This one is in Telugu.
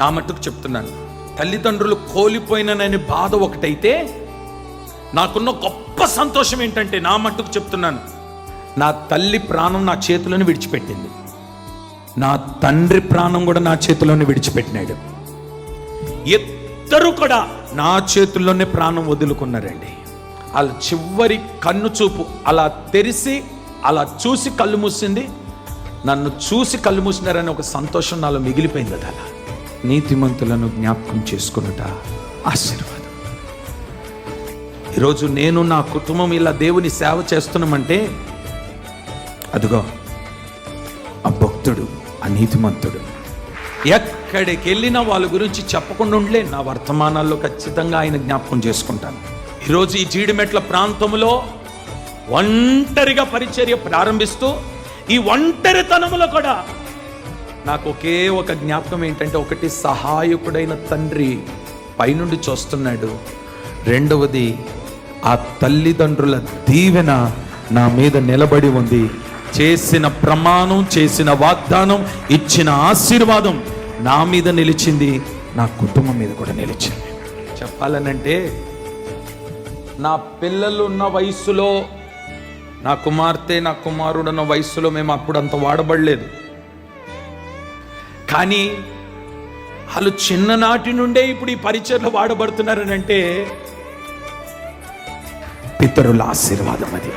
నా మట్టుకు చెప్తున్నాను. తల్లిదండ్రులు కోలిపోయిననే బాధ ఒకటైతే నాకున్న గొప్ప సంతోషం ఏంటంటే నా మట్టుకు చెప్తున్నాను. నా తల్లి ప్రాణం నా చేతులను విడిచిపెట్టింది. నా తండ్రి ప్రాణం కూడా నా చేతిలోనే విడిచిపెట్టినాడు. ఇద్దరు కూడా నా చేతుల్లోనే ప్రాణం వదులుకున్నారండి. వాళ్ళ చివరి కన్ను చూపు అలా తెరిసి అలా చూసి కళ్ళు మూసింది. నన్ను చూసి కళ్ళు మూసినారని ఒక సంతోషం నాలో మిగిలిపోయింది అది అలా. నీతిమంతులను జ్ఞాపకం చేసుకున్నట ఆశీర్వాదం. ఈరోజు నేను నా కుటుంబం ఇలా దేవుని సేవ చేస్తున్నామంటే అదిగో ఆ భక్తుడు ఆ నీతిమంతుడు ఎక్కడికి వెళ్ళినా వాళ్ళ గురించి చెప్పకుండా ఉండలే. నా వర్తమానాల్లో ఖచ్చితంగా ఆయన జ్ఞాపకం చేసుకుంటాను. ఈరోజు ఈ జీడిమెట్ల ప్రాంతంలో ఒంటరిగా పరిచర్య ప్రారంభిస్తూ ఈ ఒంటరితనములో కూడా నాకు ఒకే ఒక జ్ఞాపకం ఏంటంటే ఒకటి సహాయకుడైన తండ్రి పైనుండి చూస్తున్నాడు. రెండవది ఆ తల్లిదండ్రుల దీవెన నా మీద నిలబడి ఉంది. చేసిన ప్రమాణం చేసిన వాగ్దానం ఇచ్చిన ఆశీర్వాదం నా మీద నిలిచింది. నా కుటుంబం మీద కూడా నిలిచింది. చెప్పాలనంటే నా పిల్లలు ఉన్న వయసులో నా కుమార్తె నా కుమారుడు ఉన్న వయసులో మేము అప్పుడు అంత వాడబడలేదు. కానీ వాళ్ళు చిన్ననాటి నుండే ఇప్పుడు ఈ పరిచయలు వాడబడుతున్నారని అంటే పితరుల ఆశీర్వాదం అది.